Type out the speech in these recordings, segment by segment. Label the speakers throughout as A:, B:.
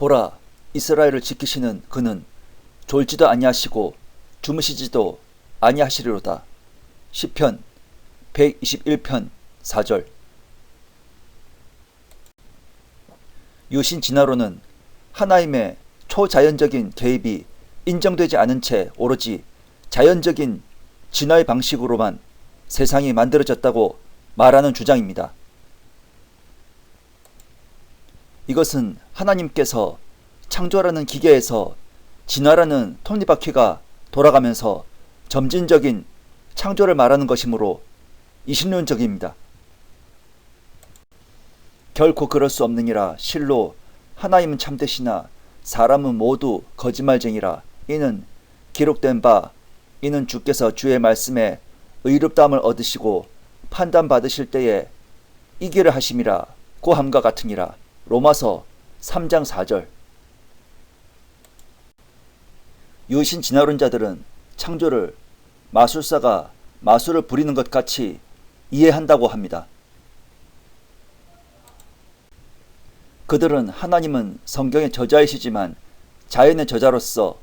A: 보라 이스라엘을 지키시는 그는 졸지도 아니하시고 주무시지도 아니하시리로다. 시편 121편 4절 유신 진화론은 하나님의 초자연적인 개입이 인정되지 않은 채 오로지 자연적인 진화의 방식으로만 세상이 만들어졌다고 말하는 주장입니다. 이것은 하나님께서 창조라는 기계에서 진화라는 톱니바퀴가 돌아가면서 점진적인 창조를 말하는 것이므로 이신론적입니다. 결코 그럴 수 없느니라. 실로 하나님은 참되시나 사람은 모두 거짓말쟁이라. 이는 기록된 바 이는 주께서 주의 말씀에 의롭다함을 얻으시고 판단 받으실 때에 이기를 하심이라. 고함과 같으니라 로마서 3장 4절 유신 진화론 자들은 창조를 마술사가 마술을 부리는 것 같이 이해한다고 합니다. 그들은 하나님은 성경의 저자이시지만 자연의 저자로서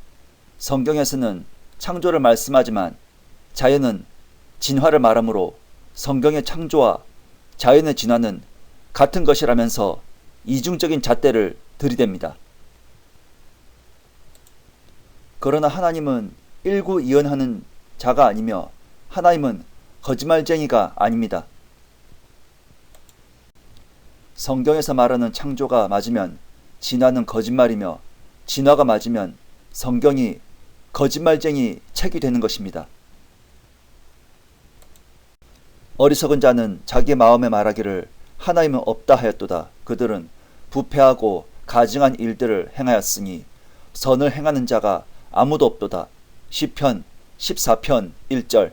A: 성경에서는 창조를 말씀하지만 자연은 진화를 말하므로 성경의 창조와 자연의 진화는 같은 것이라면서 이중적인 잣대를 들이댑니다. 그러나 하나님은 일구이연하는 자가 아니며 하나님은 거짓말쟁이가 아닙니다. 성경에서 말하는 창조가 맞으면 진화는 거짓말이며 진화가 맞으면 성경이 거짓말쟁이 책이 되는 것입니다. 어리석은 자는 자기 마음에 말하기를 하나님은 없다 하였도다. 그들은 부패하고 가증한 일들을 행하였으니 선을 행하는 자가 아무도 없도다. 시편 14편 1절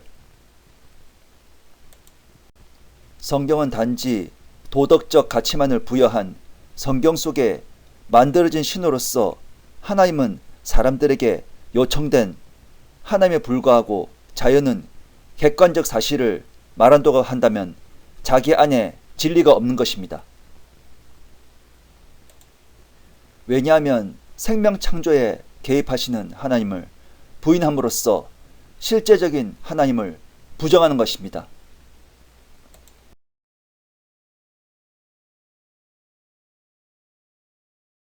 A: 성경은 단지 도덕적 가치만을 부여한 성경 속에 만들어진 신호로서 하나님은 사람들에게 요청된 하나님에 불과하고 자연은 객관적 사실을 말한다고 한다면 자기 안에 진리가 없는 것입니다. 왜냐하면 생명 창조에 개입하시는 하나님을 부인함으로써 실제적인 하나님을 부정하는 것입니다.